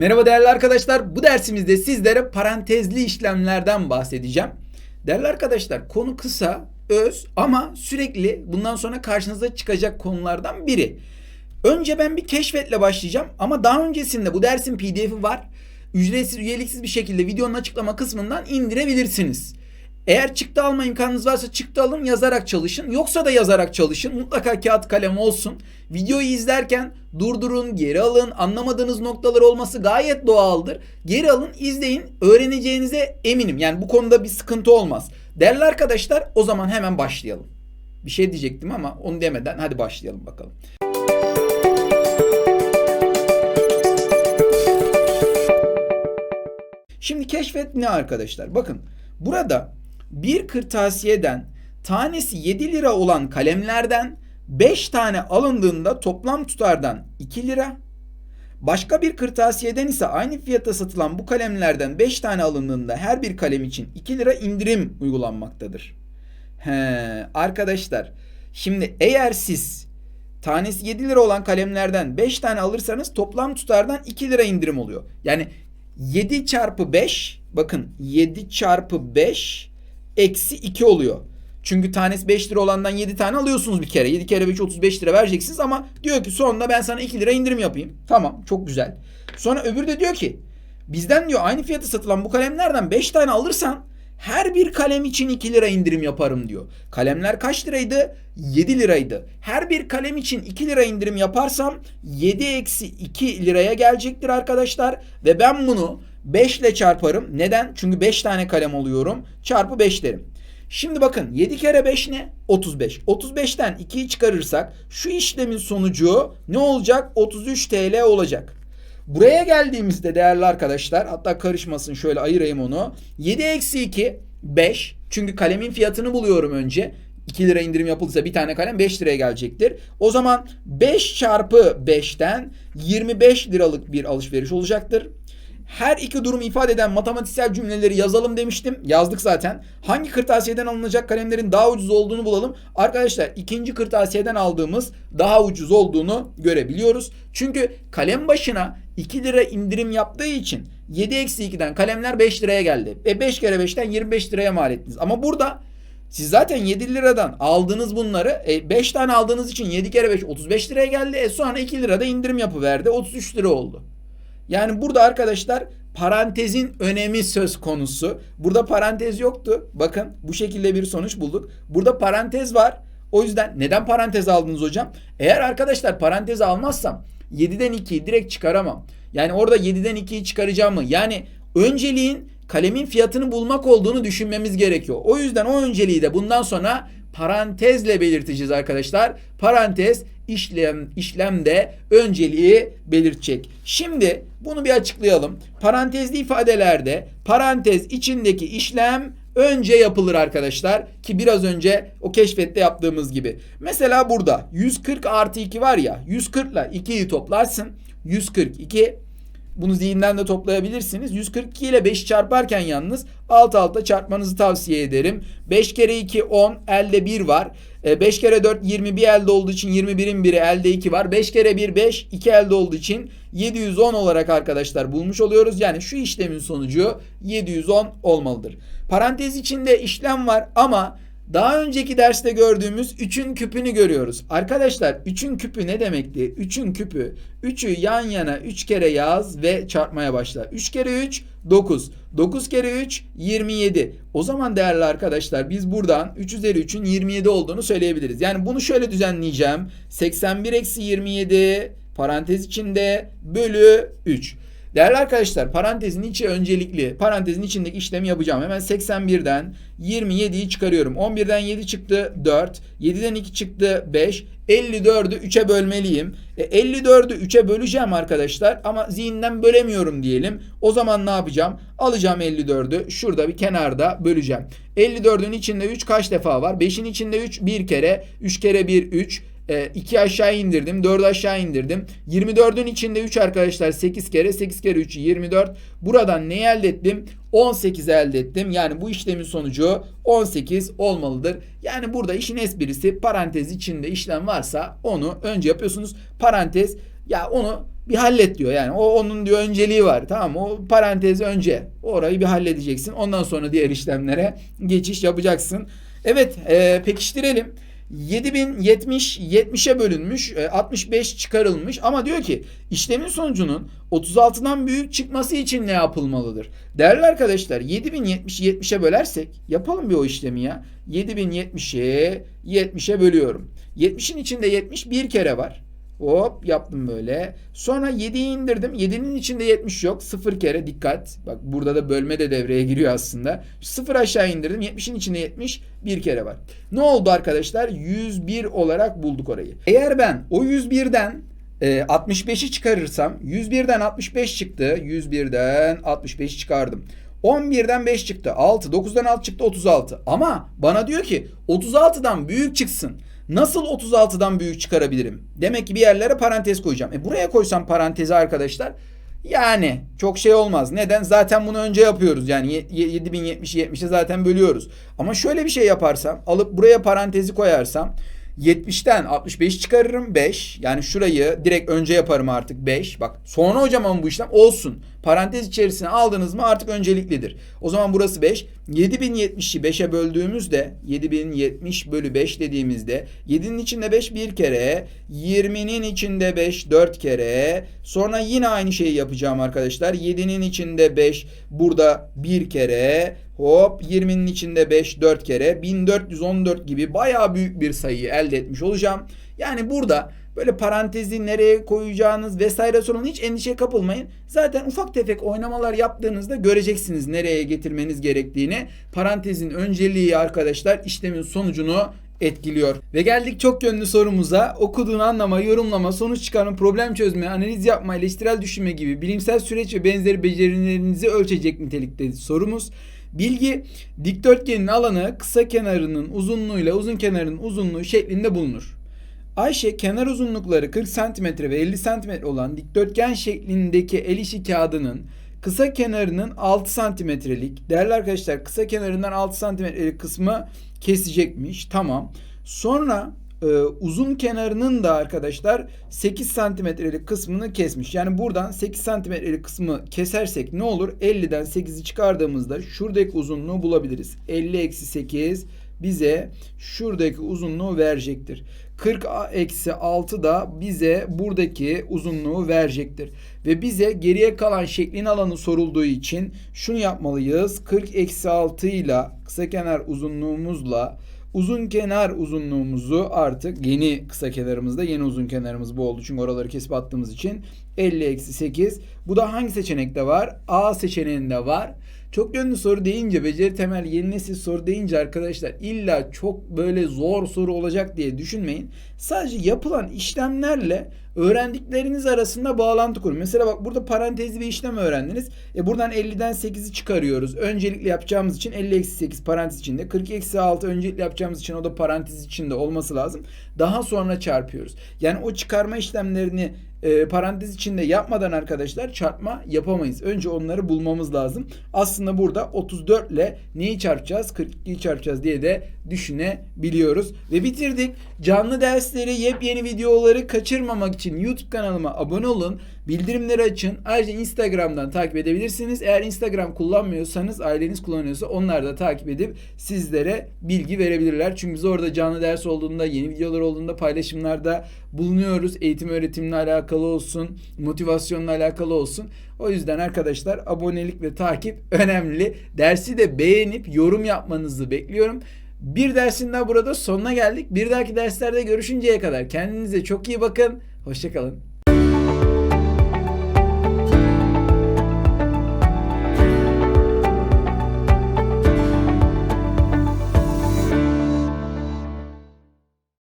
Merhaba değerli arkadaşlar. Bu dersimizde sizlere parantezli işlemlerden bahsedeceğim. Değerli arkadaşlar konu kısa, öz ama sürekli bundan sonra karşınıza çıkacak konulardan biri. Önce ben bir keşfetle başlayacağım ama daha öncesinde bu dersin pdf'i var. Ücretsiz, üyeliksiz bir şekilde videonun açıklama kısmından indirebilirsiniz. Eğer çıktı alma imkanınız varsa çıktı alın yazarak çalışın. Yoksa da yazarak çalışın. Mutlaka kağıt kalem olsun. Videoyu izlerken durdurun, geri alın. Anlamadığınız noktalar olması gayet doğaldır. Geri alın, izleyin. Öğreneceğinize eminim. Yani bu konuda bir sıkıntı olmaz. Değerli arkadaşlar o zaman hemen başlayalım. Bir şey diyecektim ama onu demeden hadi başlayalım bakalım. Şimdi keşfet ne arkadaşlar? Bakın burada bir kırtasiyeden tanesi 7 lira olan kalemlerden 5 tane alındığında toplam tutardan 2 lira. Başka bir kırtasiyeden ise aynı fiyata satılan bu kalemlerden 5 tane alındığında her bir kalem için 2 lira indirim uygulanmaktadır. He, arkadaşlar şimdi eğer siz tanesi 7 lira olan kalemlerden 5 tane alırsanız toplam tutardan 2 lira indirim oluyor. Yani 7 çarpı 5 bakın 7 çarpı 5 eksi 2 oluyor. Çünkü tanesi 5 lira olandan 7 tane alıyorsunuz bir kere. 7 kere 5 35 lira vereceksiniz ama diyor ki sonunda ben sana 2 lira indirim yapayım. Tamam çok güzel. Sonra öbürü de diyor ki bizden diyor aynı fiyata satılan bu kalemlerden 5 tane alırsan her bir kalem için 2 lira indirim yaparım diyor. Kalemler kaç liraydı? 7 liraydı. Her bir kalem için 2 lira indirim yaparsam 7 eksi 2 liraya gelecektir arkadaşlar. Ve ben bunu 5 ile çarparım. Neden? Çünkü 5 tane kalem alıyorum. Çarpı 5 derim. Şimdi bakın 7 kere 5 ne? 35. 35'ten 2'yi çıkarırsak şu işlemin sonucu ne olacak? 33 TL olacak. Buraya geldiğimizde değerli arkadaşlar hatta karışmasın şöyle ayırayım onu. 7 eksi 2 5. Çünkü kalemin fiyatını buluyorum önce. 2 lira indirim yapılırsa bir tane kalem 5 liraya gelecektir. O zaman 5 çarpı 5'ten 25 liralık bir alışveriş olacaktır. Her iki durumu ifade eden matematiksel cümleleri yazalım demiştim. Yazdık zaten. Hangi kırtasiyeden alınacak kalemlerin daha ucuz olduğunu bulalım. Arkadaşlar ikinci kırtasiyeden aldığımız daha ucuz olduğunu görebiliyoruz. Çünkü kalem başına 2 lira indirim yaptığı için 7 eksi 2'den kalemler 5 liraya geldi. E 5 kere 5'ten 25 liraya mal ettiniz. Ama burada siz zaten 7 liradan aldınız bunları. E 5 tane aldığınız için 7 kere 5 35 liraya geldi. E sonra 2 lirada indirim yapıverdi. 33 lira oldu. Yani burada arkadaşlar parantezin önemi söz konusu. Burada parantez yoktu. Bakın bu şekilde bir sonuç bulduk. Burada parantez var. O yüzden neden parantez aldınız hocam? Eğer arkadaşlar parantez almazsam 7'den 2'yi direkt çıkaramam. Yani orada 7'den 2'yi çıkaracağım mı? Yani önceliğin kalemin fiyatını bulmak olduğunu düşünmemiz gerekiyor. O yüzden o önceliği de bundan sonra parantezle belirteceğiz arkadaşlar. Parantez işlem işlemde önceliği belirtecek. Şimdi bunu bir açıklayalım. Parantezli ifadelerde parantez içindeki işlem önce yapılır arkadaşlar ki biraz önce o keşfette yaptığımız gibi. Mesela burada 140 artı 2 var ya 140 ile 2'yi toplarsın 142 bunu zihinden de toplayabilirsiniz. 142 ile 5'i çarparken yalnız alt alta çarpmanızı tavsiye ederim. 5 kere 2 10 elde 1 var. 5 e, kere 4 21 elde olduğu için 21'in biri elde 2 var. 5 kere 1 5 2 elde olduğu için 710 olarak arkadaşlar bulmuş oluyoruz. Yani şu işlemin sonucu 710 olmalıdır. Parantez içinde işlem var ama daha önceki derste gördüğümüz 3'ün küpünü görüyoruz. Arkadaşlar 3'ün küpü ne demekti? 3'ün küpü 3'ü yan yana 3 kere yaz ve çarpmaya başla. 3 kere 3 9. 9 kere 3 27. O zaman değerli arkadaşlar biz buradan 3 üzeri 3'ün 27 olduğunu söyleyebiliriz. Yani bunu şöyle düzenleyeceğim. 81 eksi 27 parantez içinde bölü 3. Değerli arkadaşlar parantezin içi öncelikli. Parantezin içindeki işlemi yapacağım. Hemen 81'den 27'yi çıkarıyorum. 11'den 7 çıktı 4. 7'den 2 çıktı 5. 54'ü 3'e bölmeliyim. E, 54'ü 3'e böleceğim arkadaşlar ama zihinden bölemiyorum diyelim. O zaman ne yapacağım? Alacağım 54'ü şurada bir kenarda böleceğim. 54'ün içinde 3 kaç defa var? 5'in içinde 3 bir kere. 3 kere 1 3. 2 e, aşağı indirdim. 4 aşağı indirdim. 24'ün içinde 3 arkadaşlar 8 kere. 8 kere 3 24. Buradan ne elde ettim? 18 elde ettim. Yani bu işlemin sonucu 18 olmalıdır. Yani burada işin esprisi parantez içinde işlem varsa onu önce yapıyorsunuz. Parantez ya onu bir hallet diyor. Yani o onun diyor önceliği var. Tamam? O parantezi önce orayı bir halledeceksin. Ondan sonra diğer işlemlere geçiş yapacaksın. Evet e, pekiştirelim. 7070 70'e bölünmüş, e, 65 çıkarılmış ama diyor ki işlemin sonucunun 36'dan büyük çıkması için ne yapılmalıdır? Değerli arkadaşlar 7070'i 70'e bölersek yapalım bir o işlemi ya. 7070'i 70'e bölüyorum. 70'in içinde 70 bir kere var. Hop yaptım böyle. Sonra 7'yi indirdim. 7'nin içinde 70 yok. 0 kere dikkat. Bak burada da bölme de devreye giriyor aslında. 0 aşağı indirdim. 70'in içinde 70 bir kere var. Ne oldu arkadaşlar? 101 olarak bulduk orayı. Eğer ben o 101'den e, 65'i çıkarırsam 101'den 65 çıktı. 101'den 65 çıkardım. 11'den 5 çıktı. 6. 9'dan 6 çıktı 36. Ama bana diyor ki 36'dan büyük çıksın. Nasıl 36'dan büyük çıkarabilirim? Demek ki bir yerlere parantez koyacağım. E buraya koysam parantezi arkadaşlar yani çok şey olmaz. Neden? Zaten bunu önce yapıyoruz. Yani 7070'i 70'e zaten bölüyoruz. Ama şöyle bir şey yaparsam alıp buraya parantezi koyarsam 70'ten 65 çıkarırım 5. Yani şurayı direkt önce yaparım artık 5. Bak sonra hocam ama bu işlem olsun. Parantez içerisine aldınız mı artık önceliklidir. O zaman burası 5. 7070'i 5'e böldüğümüzde 7070 bölü 5 dediğimizde 7'nin içinde 5 bir kere 20'nin içinde 5 4 kere sonra yine aynı şeyi yapacağım arkadaşlar. 7'nin içinde 5 burada bir kere hop 20'nin içinde 5 4 kere 1414 gibi bayağı büyük bir sayıyı elde etmiş olacağım. Yani burada böyle parantezi nereye koyacağınız vesaire sorun hiç endişe kapılmayın. Zaten ufak tefek oynamalar yaptığınızda göreceksiniz nereye getirmeniz gerektiğini. Parantezin önceliği arkadaşlar işlemin sonucunu etkiliyor. Ve geldik çok yönlü sorumuza. Okuduğunu anlama, yorumlama, sonuç çıkarma, problem çözme, analiz yapma, eleştirel düşünme gibi bilimsel süreç ve benzeri becerilerinizi ölçecek nitelikte sorumuz. Bilgi dikdörtgenin alanı kısa kenarının uzunluğuyla uzun kenarının uzunluğu şeklinde bulunur. Ayşe kenar uzunlukları 40 cm ve 50 cm olan dikdörtgen şeklindeki el işi kağıdının kısa kenarının 6 santimetrelik değerli arkadaşlar kısa kenarından 6 santimetrelik kısmı kesecekmiş. Tamam. Sonra e, uzun kenarının da arkadaşlar 8 santimetrelik kısmını kesmiş. Yani buradan 8 santimetrelik kısmı kesersek ne olur? 50'den 8'i çıkardığımızda şuradaki uzunluğu bulabiliriz. 50 eksi 8 bize şuradaki uzunluğu verecektir. 40 eksi 6 da bize buradaki uzunluğu verecektir. Ve bize geriye kalan şeklin alanı sorulduğu için şunu yapmalıyız. 40 eksi 6 ile kısa kenar uzunluğumuzla uzun kenar uzunluğumuzu artık yeni kısa kenarımızda yeni uzun kenarımız bu oldu. Çünkü oraları kesip attığımız için 50 eksi 8. Bu da hangi seçenekte var? A seçeneğinde var. Çok yönlü soru deyince, beceri temel yeni nesil soru deyince arkadaşlar illa çok böyle zor soru olacak diye düşünmeyin. Sadece yapılan işlemlerle öğrendikleriniz arasında bağlantı kurun. Mesela bak burada parantezli bir işlem öğrendiniz. E buradan 50'den 8'i çıkarıyoruz. Öncelikli yapacağımız için 50 eksi 8 parantez içinde. 40 eksi 6 öncelikli yapacağımız için o da parantez içinde olması lazım. Daha sonra çarpıyoruz. Yani o çıkarma işlemlerini e, parantez içinde yapmadan arkadaşlar çarpma yapamayız. Önce onları bulmamız lazım. Aslında burada 34 ile neyi çarpacağız? 42'yi çarpacağız diye de düşünebiliyoruz. Ve bitirdik. Canlı dersleri, yepyeni videoları kaçırmamak için YouTube kanalıma abone olun. Bildirimleri açın. Ayrıca Instagram'dan takip edebilirsiniz. Eğer Instagram kullanmıyorsanız, aileniz kullanıyorsa onlar da takip edip sizlere bilgi verebilirler. Çünkü biz orada canlı ders olduğunda, yeni videolar olduğunda paylaşımlarda bulunuyoruz. Eğitim öğretimle alakalı olsun, motivasyonla alakalı olsun. O yüzden arkadaşlar abonelik ve takip önemli. Dersi de beğenip yorum yapmanızı bekliyorum. Bir dersin daha burada sonuna geldik. Bir dahaki derslerde görüşünceye kadar kendinize çok iyi bakın. Hoşçakalın.